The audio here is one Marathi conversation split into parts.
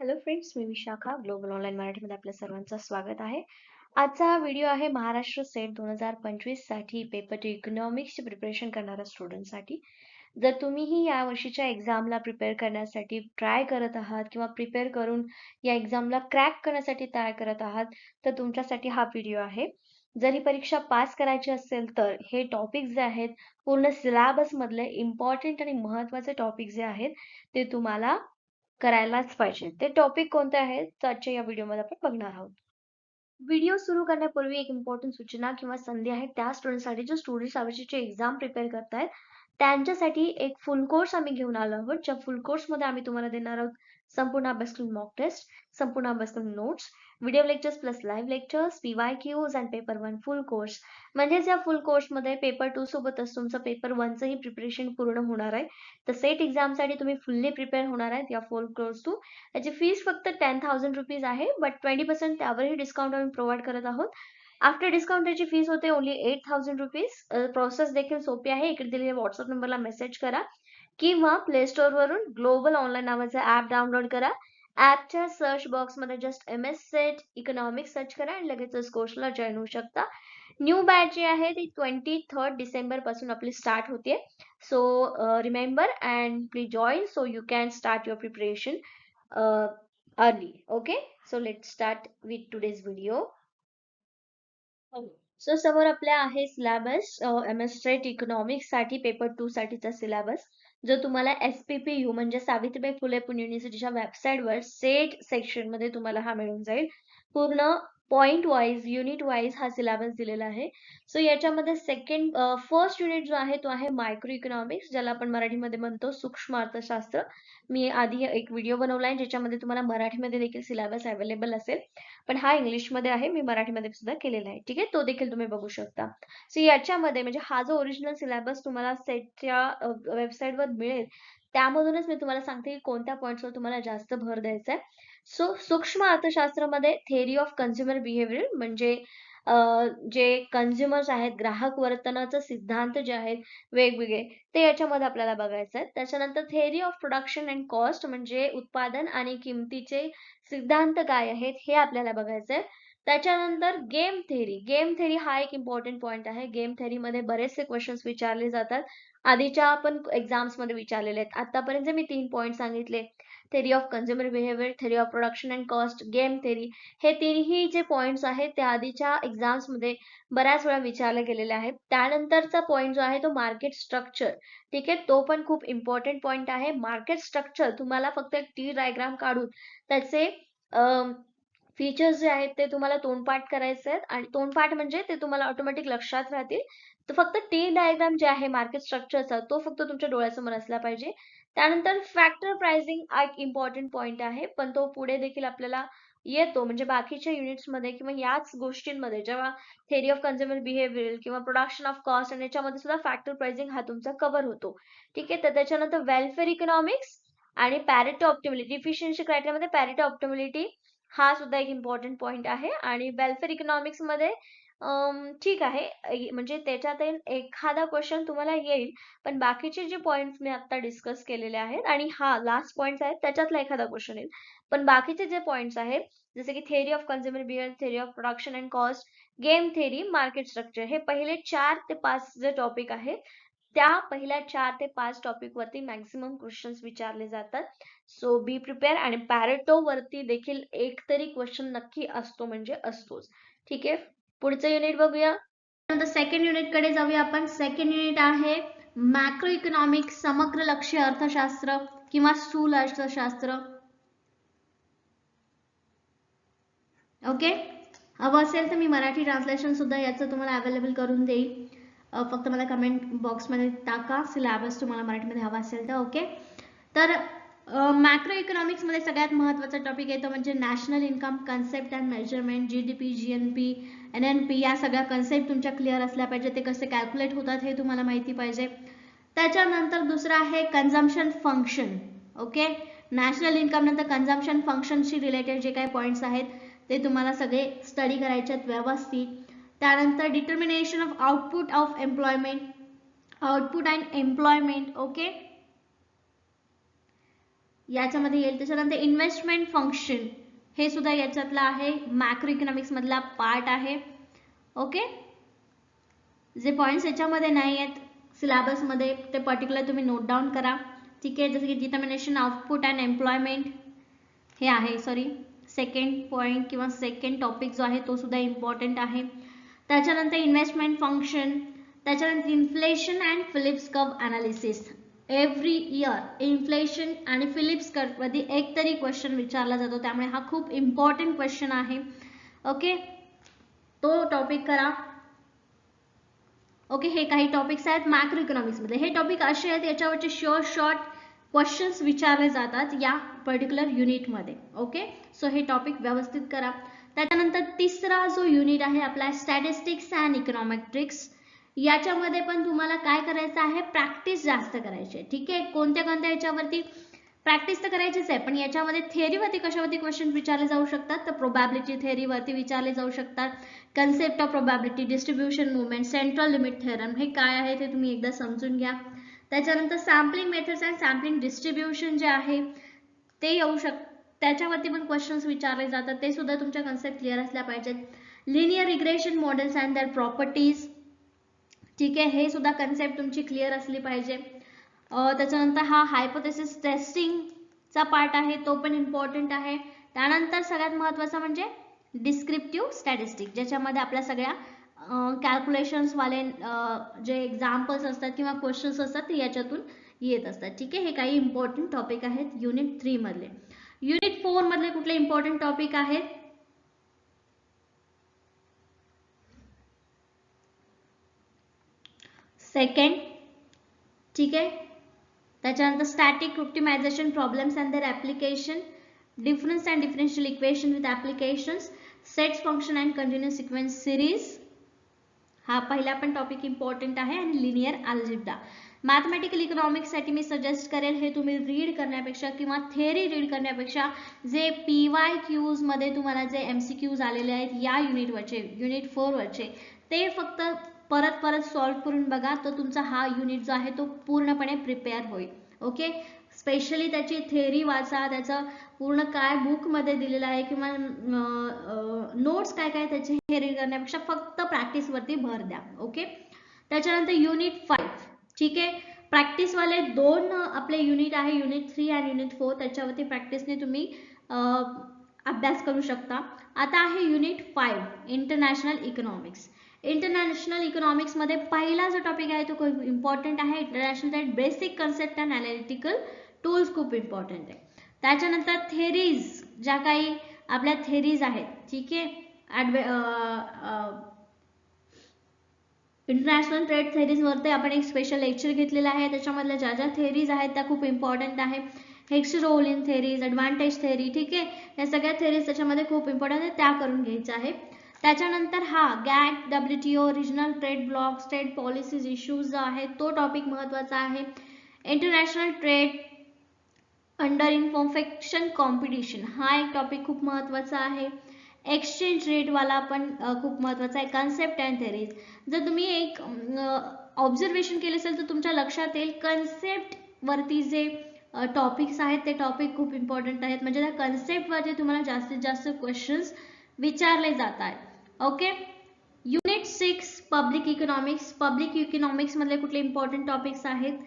हॅलो फ्रेंड्स मी विशाखा. ग्लोबल ऑनलाईन मराठीमध्ये आपल्या सर्वांचं स्वागत आहे. आजचा हा व्हिडिओ आहे महाराष्ट्र सेट दोन हजार पंचवीससाठी पेपर टू इकॉनॉमिक्सची प्रिपरेशन करणाऱ्या स्टुडंटसाठी जर तुम्हीही या वर्षीच्या एक्झामला प्रिपेअर करण्यासाठी ट्राय करत आहात किंवा प्रिपेअर करून या एक्झामला क्रॅक करण्यासाठी तयार करत आहात तर तुमच्यासाठी हा व्हिडिओ आहे. जर ही परीक्षा पास करायची असेल तर हे टॉपिक जे आहेत पूर्ण सिलेबस मधले इम्पॉर्टंट आणि महत्त्वाचे टॉपिक जे आहेत ते तुम्हाला करायलाच पाहिजे. ते टॉपिक कोणते आहेत? आजच्या या व्हिडिओमध्ये आपण बघणार आहोत. व्हिडिओ सुरू करण्यापूर्वी एक इम्पॉर्टंट सूचना किंवा संधी आहे. त्या स्टुडंटसाठी जो स्टुडंट्स यावर्षीचे एक्झाम प्रिपेअर करतायत त्यांच्यासाठी एक फुल कोर्स आम्ही घेऊन आलो आहोत. ज्या फुल कोर्समध्ये आम्ही तुम्हाला देणार आहोत. संपूर्ण अभ्यासक्रम मॉक टेस्ट संपूर्ण अभ्यासक्रम notes video lectures plus live lectures PY Qs and paper one full course म्हणजेच या फुल कोर्समध्ये पेपर टू सोबतच तुमचं पेपर वनचंही प्रिपरेशन पूर्ण होणार आहे. तर सेट एक्झामसाठी तुम्ही फुल्ली प्रिपेअर होणार आहेत या फुल कोर्स टू याची फीस फक्त टेन थाउजंड रुपीज आहे बट ट्वेंटी पर्सेंट त्यावरही डिस्काउंट आम्ही प्रोव्हाइड करत आहोत. आफ्टर डिस्काउंट त्याची फीस होते only eight thousand rupees process देखील सोपी आहे. इकडे दिलेल्या व्हॉट्सअप नंबरला मेसेज करा. किंवा प्ले स्टोर वरून ग्लोबल ऑनलाईन नावाचा ऍप डाउनलोड करा. ऍपच्या सर्च बॉक्समध्ये just M S SET economic search करा आणि लगेचच कोर्सला जॉईन होऊ शकता. न्यू बॅच जी आहे ती ट्वेंटी थर्ड डिसेंबरपासून आपली स्टार्ट होते so remember and please join so you can start your preparation early okay so let start with today's video so समोर आपल्या आहे सिलेबस एम एस सेट इकॉनॉमिक्ससाठी पेपर टू साठीचा सिलेबस जो तुम्हाला एस पी पी यू म्हणजे सावित्रीबाई फुले पुणे युनिव्हर्सिटीच्या वेबसाईटवर सेट सेक्शनमध्ये तुम्हाला हा मिळून जाईल. पूर्ण पॉईंट वाईज युनिट वाईज हा सिलेबस दिलेला आहे. सो याच्यामध्ये सेकंड फर्स्ट युनिट जो आहे तो आहे मायक्रो इकॉनॉमिक्स ज्याला आपण मराठीमध्ये म्हणतो सूक्ष्म अर्थशास्त्र. मी आधी एक व्हिडिओ बनवला आहे ज्याच्यामध्ये तुम्हाला मराठीमध्ये देखील सिलेबस अवेलेबल असेल. पण हा इंग्लिशमध्ये आहे मी मराठीमध्ये सुद्धा केलेला आहे. ठीक आहे? तो देखील तुम्ही बघू शकता. सो याच्यामध्ये म्हणजे हा जो ओरिजिनल सिलेबस तुम्हाला सेटच्या वेबसाईटवर मिळेल त्यामधूनच मी तुम्हाला सांगते की कोणत्या पॉईंट्सवर तुम्हाला जास्त भर द्यायचा आहे. सो सूक्ष्म अर्थशास्त्रामध्ये थेअरी ऑफ कन्झ्युमर बिहेवियर म्हणजे जे कन्झ्युमर्स आहेत ग्राहक वर्तनाचे सिद्धांत जे आहेत वेगवेगळे ते याच्यामध्ये आपल्याला बघायचं आहे. त्याच्यानंतर theory of production and cost म्हणजे उत्पादन आणि किमतीचे सिद्धांत काय आहेत हे आपल्याला बघायचं आहे. त्याच्यानंतर गेम थेअरी गेम थेअरी हा एक इम्पॉर्टंट पॉईंट आहे. गेम थेअरीमध्ये बरेचसे क्वेश्चन्स विचारले जातात. आधीच्या आपण एक्झाम्समध्ये विचारलेले आहेत. आतापर्यंत मी तीन पॉईंट सांगितले theory of consumer behaviour theory of production and cost game theory हे तिन्ही जे पॉईंट्स आहेत ते आधीच्या एक्झाम्समध्ये बऱ्याच वेळा विचारले गेलेले आहेत. त्यानंतरचा पॉईंट जो आहे तो मार्केट स्ट्रक्चर ठीक आहे? तो पण खूप इम्पॉर्टंट पॉईंट आहे. मार्केट स्ट्रक्चर तुम्हाला फक्त एक टी डायग्राम काढून त्याचे फीचर्स जे आहेत ते तुम्हाला तोंडपाठ करायचे आहेत. आणि तोंडपाठ म्हणजे ते तुम्हाला ऑटोमॅटिक लक्षात राहतील. तर फक्त टी डायग्राम जे आहे मार्केट स्ट्रक्चरचा तो फक्त तुमच्या डोळ्यासमोर असला पाहिजे. त्यानंतर फॅक्टर प्राइसिंग हा एक इम्पॉर्टंट पॉईंट आहे. पण तो पुढे देखील आपल्याला येतो. म्हणजे बाकीच्या युनिट्समध्ये किंवा याच गोष्टींमध्ये जेव्हा थेरी ऑफ कन्झ्युमर बिहेवियर किंवा प्रोडक्शन ऑफ कॉस्ट आणि याच्यामध्ये सुद्धा फॅक्टर प्राइसिंग हा तुमचा कव्हर होतो. ठीक आहे? तर त्याच्यानंतर वेलफेअर इकॉनॉमिक्स आणि पॅरिटो ऑप्टिमिलिटी इफिशियन्सी क्रायटेरियामध्ये पॅरिटो ऑप्टिमिलिटी हा सुद्धा एक इम्पॉर्टंट पॉईंट आहे. आणि वेलफेअर इकॉनॉमिक्स अं ठीक आहे. म्हणजे त्याच्यात एखादा क्वेश्चन तुम्हाला येईल पण बाकीचे जे points मी आता डिस्कस केलेले आहेत आणि हा लास्ट पॉइंट्स आहेत त्याच्यातला एखादा क्वेश्चन येईल. पण बाकीचे जे points आहेत जसे की theory of consumer behavior, theory of production and cost game theory market structure हे पहिले चार ते पाच जे टॉपिक आहेत त्या पहिल्या चार ते पाच टॉपिक वरती मॅक्सिमम क्वेश्चन्स विचारले जातात. सो बी प्रिपेअर आणि पॅरेटो वरती देखील एक तरी क्वेश्चन नक्की असतो म्हणजे असतोच. ठीक आहे? पुढचं युनिट बघूया. नंतर सेकंड युनिटकडे जाऊया आपण. सेकंड युनिट आहे मॅक्रो इकॉनॉमिक समग्र लक्ष अर्थशास्त्र किंवा स्थूल अर्थशास्त्र. ओके हवं असेल तर मी मराठी ट्रान्सलेशन सुद्धा याचं तुम्हाला अवेलेबल करून देईल फक्त मला कमेंट बॉक्समध्ये टाका. सिलेबस तुम्हाला मराठीमध्ये हवा असेल तर ओके तर मॅक्रो इकॉनॉमिक्समध्ये सगळ्यात महत्त्वाचा टॉपिक येतो म्हणजे national income concept and measurement G D P G N P N N P या सगळ्या कन्सेप्ट तुमच्या क्लिअर असल्या पाहिजे ते कसे कॅल्क्युलेट होतात हे तुम्हाला माहिती पाहिजे. त्याच्यानंतर दुसरं आहे consumption function okay national income नंतर कन्झम्पशन फंक्शनशी रिलेटेड जे काही पॉईंट्स आहेत ते तुम्हाला सगळे स्टडी करायचे आहेत व्यवस्थित. त्यानंतर determination of output of employment output and employment okay याच्यामध्ये येईल. त्याच्यानंतर इन्व्हेस्टमेंट फंक्शन हे सुद्धा याच्यातलं आहे. मॅक्रो इकॉनॉमिक्स मधला पार्ट आहे. ओके जे पॉईंट्स याच्यामध्ये नाही आहेत सिलेबसमध्ये ते पर्टिक्युलर तुम्ही नोट डाऊन करा. ठीक आहे? जसं की डिटर्मिनेशन आउटपुट अँड एम्प्लॉयमेंट हे आहे सॉरी सेकंड पॉईंट किंवा सेकंड टॉपिक जो आहे तो सुद्धा इम्पॉर्टंट आहे. त्याच्यानंतर इन्व्हेस्टमेंट फंक्शन त्याच्यानंतर inflation and Phillips curve analysis every year inflation आणि फिलिप्स कर्वमध्ये एक तरी क्वेश्चन विचारला जातो. त्यामुळे हा खूप इम्पॉर्टंट क्वेश्चन आहे. ओके तो टॉपिक करा. ओके हे काही टॉपिक्स आहेत मॅक्रो इकॉनॉमिक्समध्ये हे टॉपिक असे आहेत याच्यावरचे शॉर्ट शॉर्ट क्वेश्चन्स विचारले जातात या पर्टिक्युलर युनिटमध्ये ओके सो हे टॉपिक व्यवस्थित करा. त्याच्यानंतर तिसरा जो युनिट आहे आपला स्टॅटिस्टिक्स अँड इकॉनॉमेट्रिक्स याच्यामध्ये पण तुम्हाला काय करायचं आहे? प्रॅक्टिस जास्त करायची आहे. ठीक आहे? कोणत्या कोणत्या याच्यावरती प्रॅक्टिस तर करायचीच आहे पण याच्यामध्ये थेअरीवरती कशावरती क्वेश्चन विचारले जाऊ शकतात? तर प्रोबॅबिलिटी थेअरीवरती विचारले जाऊ शकतात. Concept of probability distribution movement central limit theorem हे काय आहे ते तुम्ही एकदा समजून घ्या. त्याच्यानंतर sampling methods and sampling distribution जे आहे ते येऊ शक त्याच्यावरती पण क्वेश्चन्स विचारले जातात. ते सुद्धा तुमच्या कन्सेप्ट क्लिअर असल्या पाहिजेत. Linear regression models and their properties ठीक आहे हे सुद्धा कन्सेप्ट तुमची क्लिअर असली पाहिजे. त्याच्यानंतर हा हायपोथेसिस टेस्टिंगचा पार्ट आहे तो पण इम्पॉर्टंट आहे. त्यानंतर सगळ्यात महत्त्वाचा म्हणजे डिस्क्रिप्टिव्ह स्टॅटिस्टिक ज्याच्यामध्ये आपल्या सगळ्या कॅल्क्युलेशन्सवाले जे एक्झाम्पल्स असतात किंवा क्वेश्चन्स असतात ते याच्यातून येत असतात. ठीक आहे हे काही इम्पॉर्टंट टॉपिक आहेत. युनिट थ्रीमधले युनिट फोरमधले कुठले इम्पॉर्टंट टॉपिक आहेत? सेकंड ठीक आहे? त्याच्यानंतर static optimization problems and their application difference and differential equation with applications sets function and continuous sequence series हा पहिला पण टॉपिक इम्पॉर्टंट आहे आणि लिनियर अल्जिब्रा मॅथमॅटिकल इकॉनॉमिक्ससाठी मी सजेस्ट करेल हे तुम्ही रीड करण्यापेक्षा किंवा थेअरी रीड करण्यापेक्षा जे पी वाय क्यूजमध्ये तुम्हाला जे एम सी क्यूज आलेले आहेत या युनिटवरचे युनिट फोरवरचे ते फक्त परत परत सॉल्व करून बघा तर तुमचा हा युनिट जो आहे तो पूर्णपणे प्रिपेअर होईल. ओके स्पेशली त्याची थेअरी वाचा त्याचं पूर्ण काय बुकमध्ये दिलेलं आहे किंवा नोट्स काय काय त्याचे हे रीड करण्यापेक्षा फक्त प्रॅक्टिसवरती भर द्या. ओके त्याच्यानंतर युनिट फाईव्ह ठीक आहे? प्रॅक्टिसवाले दोन आपले युनिट आहे unit three and unit four त्याच्यावरती प्रॅक्टिसने तुम्ही अभ्यास करू शकता. आता आहे unit five international economics international इकॉनॉमिक्समध्ये पहिला जो टॉपिक आहे तो खूप इम्पॉर्टंट आहे. International basic concept and analytical tools खूप इम्पॉर्टंट आहे. त्याच्यानंतर थेरीज ज्या काही आपल्या थेरीज आहेत ठीक आहे? इंटरनॅशनल ट्रेड थेरीजवरती आपण एक स्पेशल लेक्चर घेतलेलं आहे. त्याच्यामधल्या ज्या ज्या थेरीज आहेत त्या खूप इम्पॉर्टंट आहे. Heckscher Ohlin theories advantage theory ठीक आहे? या सगळ्या थेरीज त्याच्यामध्ये खूप इम्पॉर्टंट आहे त्या करून घ्यायच्या आहे. त्याच्यानंतर हा GATT W T O regional trade bloc state policies issues जो आहे तो टॉपिक महत्त्वाचा आहे. International trade under imperfection competition हा एक टॉपिक खूप महत्त्वाचा आहे. एक्सचेंज रेटवाला पण खूप महत्त्वाचा आहे कन्सेप्ट अँड थेरीज जर तुम्ही एक ऑब्झर्वेशन केले असेल तर तुमच्या लक्षात येईल कन्सेप्ट वरती जे टॉपिक्स आहेत ते टॉपिक खूप इम्पॉर्टंट आहेत. म्हणजे त्या कन्सेप्टवरती तुम्हाला जास्तीत जास्त क्वेश्चन्स विचारले जात आहेत. Okay unit six public economics public इकॉनॉमिक्समधले कुठले इम्पॉर्टंट टॉपिक्स आहेत?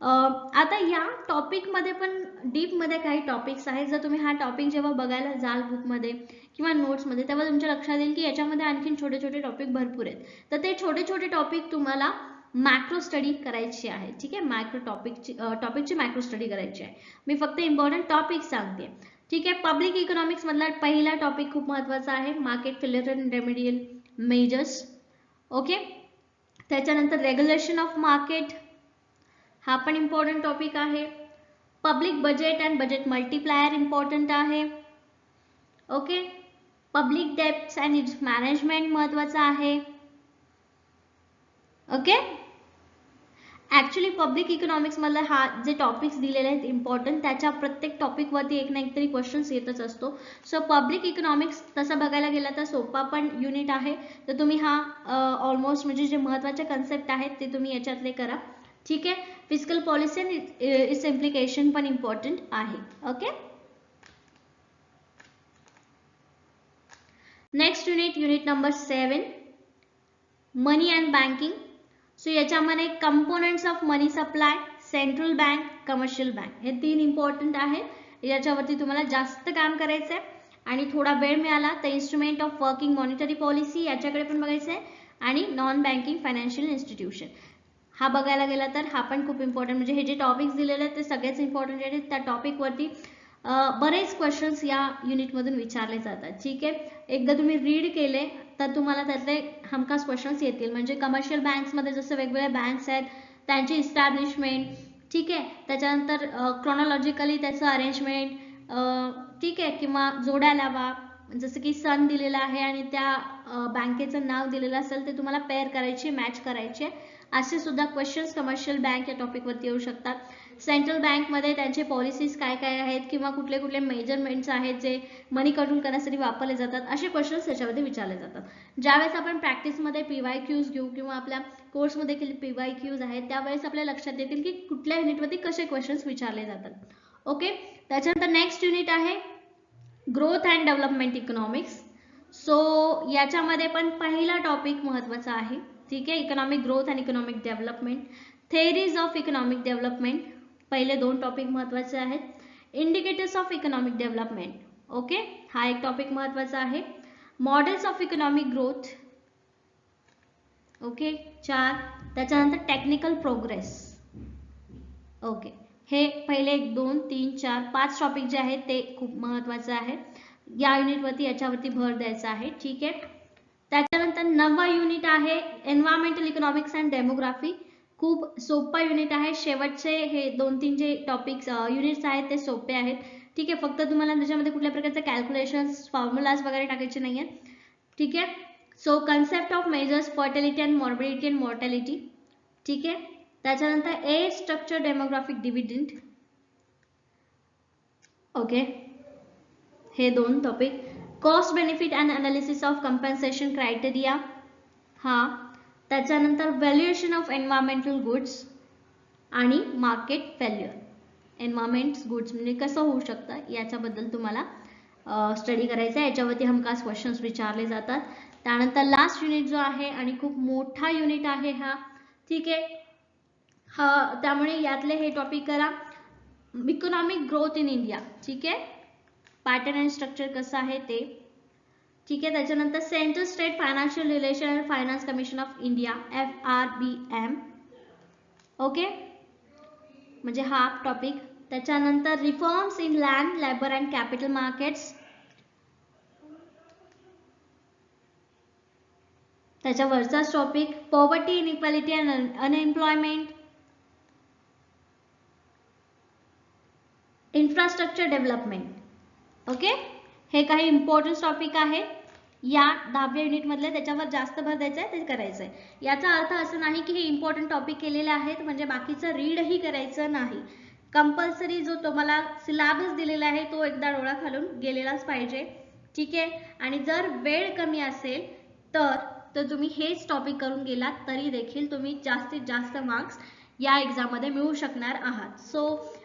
आता या टॉपिकमध्ये पण डीपमध्ये काही टॉपिक्स आहेत. जर तुम्ही हा टॉपिक जेव्हा बघायला जाल बुकमध्ये किंवा नोट्समध्ये तेव्हा तुमच्या लक्षात येईल की याच्यामध्ये आणखीन छोटे छोटे टॉपिक भरपूर आहेत. तर ते छोटे छोटे टॉपिक तुम्हाला मॅक्रो स्टडी करायची आहे. ठीक आहे? मॅक्रो टॉपिकची टॉपिकची मॅक्रो स्टडी करायची आहे. मी फक्त इम्पॉर्टंट टॉपिक सांगते. ठीक आहे? पब्लिक इकॉनॉमिक्स मधला पहिला टॉपिक खूप महत्त्वाचा आहे. Market failure and remedial measures okay त्याच्यानंतर रेग्युलेशन ऑफ मार्केट हा पण इम्पॉर्टंट टॉपिक आहे. Public budget and budget multiplier important आहे. ओके पब्लिक डेप्ट अँड इट्स मॅनेजमेंट महत्त्वाचा आहे. ओके ऍक्च्युली पब्लिक इकॉनॉमिक्स मधला हा जे टॉपिक्स दिलेले आहेत इम्पॉर्टंट त्याच्या प्रत्येक टॉपिक वरती एक ना एक तरी क्वेश्चन्स येतच असतो. सो पब्लिक इकॉनॉमिक्स तसं बघायला गेला तर सोपा पण युनिट आहे. तर तुम्ही हा ऑलमोस्ट म्हणजे जे महत्त्वाचे कन्सेप्ट आहेत ते तुम्ही याच्यातले करा. ठीक आहे? फिजिकल पॉलिसी आणि इट्स इम्प्लिकेशन पण इम्पॉर्टंट आहे. Okay next unit unit number seven money and banking so याच्यामध्ये components of money supply central bank commercial bank हे तीन इम्पॉर्टंट आहेत याच्यावरती तुम्हाला जास्त काम करायचं आहे आणि थोडा वेळ मिळाला तर instrument of working monetary policy याच्याकडे पण बघायचं आहे आणि नॉन बँकिंग फायनान्शियल इन्स्टिट्यूशन हा बघायला गेला तर हा पण खूप इम्पॉर्टंट म्हणजे हे जे टॉपिक्स दिलेले आहेत ते सगळेच इम्पॉर्टंट आहेत. त्या टॉपिकवरती बरेच क्वेश्चन्स या युनिटमधून विचारले जातात. ठीक आहे? एकदा तुम्ही रीड केले तर तुम्हाला त्यातले हमखास क्वेश्चन्स येतील. म्हणजे कमर्शियल बँक्समध्ये जसं वेगवेगळ्या बँक्स आहेत त्यांची इस्टॅब्लिशमेंट ठीक आहे. त्याच्यानंतर क्रोनॉलॉजिकली त्याचं अरेंजमेंट ठीक आहे. किंवा जोड्या लावा. जसं की सन दिलेला आहे आणि त्या बँकेचं नाव दिलेलं असेल ते तुम्हाला पेअर करायचे मॅच करायचे. असे सुद्धा क्वेश्चन्स कमर्शियल बँक या टॉपिकवरती येऊ शकतात. सेंट्रल बँकमध्ये त्यांचे पॉलिसीज काय काय आहेत किंवा कुठले कुठले मेजरमेंट्स आहेत जे मनी कंट्रोल करण्यासाठी वापरले जातात असे क्वेश्चन्स त्याच्यामध्ये विचारले जातात. ज्यावेळेस आपण प्रॅक्टिसमध्ये पी वाय क्यूज घेऊ किंवा आपल्या कोर्समध्ये देखील पी वाय क्यूज आहेत त्यावेळेस आपल्या लक्षात येतील की कुठल्या युनिटवरती कसे क्वेश्चन्स विचारले जातात. ओके त्याच्यानंतर नेक्स्ट युनिट आहे growth and development economics so याच्यामध्ये पण पहिला टॉपिक महत्त्वाचा आहे. ठीक आहे economic growth and economic development theories of economic development पहिले दोन टॉपिक महत्त्वाचे आहेत. Indicators of economic development okay हा एक टॉपिक महत्त्वाचा आहे. Models of economic growth okay चार, त्याच्यानंतर टेक्निकल प्रोग्रेस ओके हे पहिले एक, दोन, तीन, चार, पाच टॉपिक जे आहेत, ते खूप महत्त्वाचे आहे या युनिटवरती याच्यावरती भर द्यायचा आहे, ठीक आहे? त्याच्यानंतर नववा युनिट आहे एन्व्हायरमेंटल इकॉनॉमिक्स अँड डेमोग्राफी खूप सोपा युनिट आहे. शेवटचे हे दोन तीन जे टॉपिक्स युनिट्स आहेत ते सोपे आहेत. ठीक आहे फक्त तुम्हाला त्याच्यामध्ये कुठल्या प्रकारचे कॅल्क्युलेशन्स फॉर्म्युलाज वगैरे टाकायचे नाही आहेत ठीक आहे? So concept of measures fertility and morbidity and mortality ठीक आहे? त्याच्यानंतर a structure demographic dividend okay हे दोन topic cost benefit and analysis of compensation criteria हा. त्याच्यानंतर व्हॅल्युएशन ऑफ एन्व्हायरमेंटल गुड्स आणि मार्केट व्हॅल्युअर एन्व्हायरमेंट गुड्स म्हणजे कसं होऊ शकतं? याच्याबद्दल तुम्हाला स्टडी करायचं आहे. याच्यावरती हमखास क्वेश्चन्स विचारले जातात. त्यानंतर लास्ट युनिट जो आहे आणि खूप मोठा युनिट आहे हा. ठीक आहे? हा त्यामुळे यातले हे टॉपिक करा. इकॉनॉमिक ग्रोथ इन इंडिया ठीक आहे? पॅटर्न अँड स्ट्रक्चर कसं आहे ते. ठीक आहे त्याच्यानंतर central state financial relation and finance commission of India F R B M okay म्हणजे हा टॉपिक त्याच्यानंतर reforms in land labour and capital markets त्याच्यावरचाच topic poverty inequality and unemployment infrastructure development okay हे काही इम्पॉर्टंट टॉपिक आहे. या दहाव्या युनिटमधल्या त्याच्यावर जास्त भर द्यायचा आहे ते करायचं आहे याचा अर्थ असं नाही की हे इम्पॉर्टंट टॉपिक केलेले आहेत म्हणजे बाकीचं रीडही करायचं नाही. कंपल्सरी जो तुम्हाला सिलेबस दिलेला आहे तो एकदा डोळा खालून गेलेलाच पाहिजे. ठीक आहे? आणि जर वेळ कमी असेल तर तर तुम्ही हेच टॉपिक करून गेलात तरी देखील तुम्ही जास्तीत जास्त मार्क्स या एक्झाममध्ये मिळू शकणार आहात. सो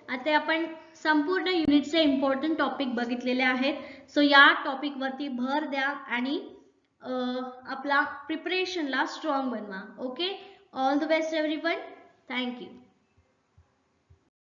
आता आपण संपूर्ण युनिटचे इम्पॉर्टंट टॉपिक बघितलेले आहेत. सो या टॉपिकवरती भर द्या आणि आपला प्रिपरेशनला स्ट्रॉंग बनवा. Okay all the best everyone thank you